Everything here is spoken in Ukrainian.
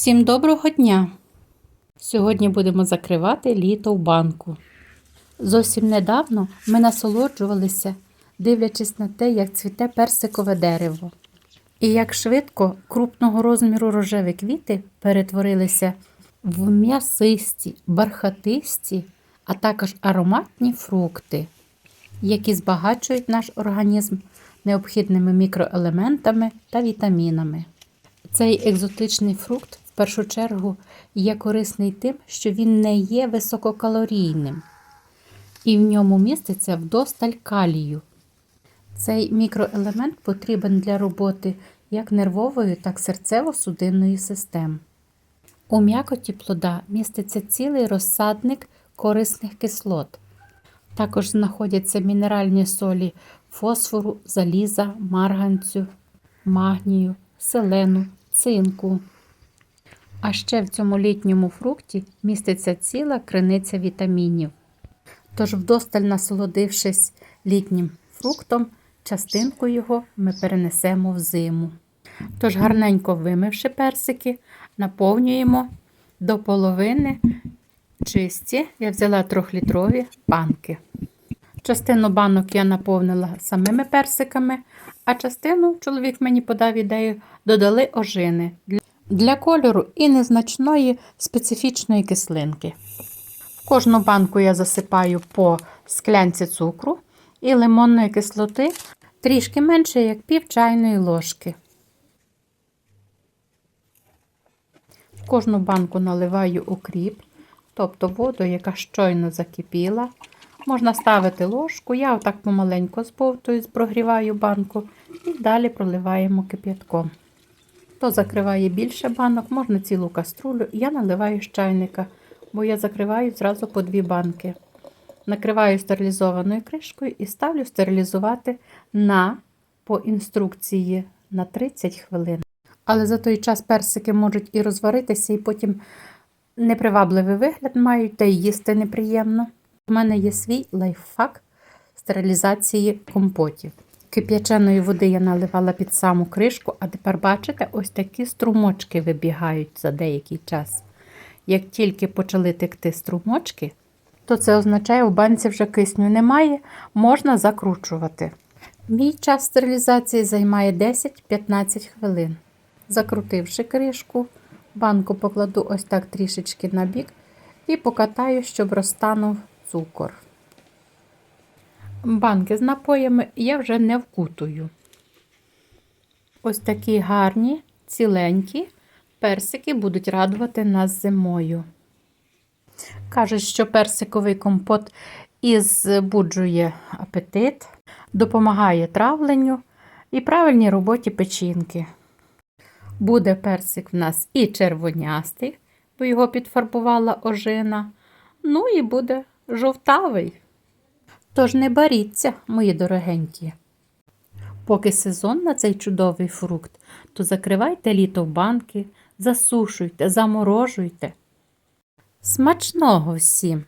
Всім доброго дня! Сьогодні будемо закривати літо в банку. Зовсім недавно ми насолоджувалися, дивлячись на те, як цвіте персикове дерево. І як швидко крупного розміру рожеві квіти перетворилися в м'ясисті, бархатисті, а також ароматні фрукти, які збагачують наш організм необхідними мікроелементами та вітамінами. Цей екзотичний фрукт першу чергу є корисний тим, що він не є висококалорійним, і в ньому міститься вдосталь калію. Цей мікроелемент потрібен для роботи як нервової, так і серцево-судинної систем. У м'якоті плода міститься цілий розсадник корисних кислот. Також знаходяться мінеральні солі фосфору, заліза, марганцю, магнію, селену, цинку. А ще в цьому літньому фрукті міститься ціла криниця вітамінів. Тож, вдосталь насолодившись літнім фруктом, частинку його ми перенесемо в зиму. Тож, гарненько вимивши персики, наповнюємо до половини чисті. Я взяла трьохлітрові банки. Частину банок я наповнила самими персиками, а частину чоловік мені подав ідею, додали ожини для кольору і незначної специфічної кислинки. В кожну банку я засипаю по склянці цукру і лимонної кислоти трішки менше, як пів чайної ложки. В кожну банку наливаю укріп, тобто воду, яка щойно закипіла. Можна ставити ложку, я отак помаленько збовтую, прогріваю банку і далі проливаємо кип'ятком. Хто закриває більше банок, можна цілу каструлю. Я наливаю з чайника, бо я закриваю зразу по дві банки. Накриваю стерилізованою кришкою і ставлю стерилізувати на по інструкції на 30 хвилин. Але за той час персики можуть і розваритися, і потім непривабливий вигляд мають, та й їсти неприємно. У мене є свій лайфхак стерилізації компотів. Кип'яченої води я наливала під саму кришку, а тепер, бачите, ось такі струмочки вибігають за деякий час. Як тільки почали текти струмочки, то це означає, у банці вже кисню немає, можна закручувати. Мій час стерилізації займає 10-15 хвилин. Закрутивши кришку, банку покладу ось так трішечки на бік і покатаю, щоб розтанув цукор. Банки з напоями я вже не вкутую. Ось такі гарні, ціленькі персики будуть радувати нас зимою. Кажуть, що персиковий компот і збуджує апетит, допомагає травленню і правильній роботі печінки. Буде персик в нас і червонястий, бо його підфарбувала ожина. Ну і буде жовтавий. Тож не боріться, мої дорогенькі. Поки сезон на цей чудовий фрукт, то закривайте літо в банки, засушуйте, заморожуйте. Смачного всім!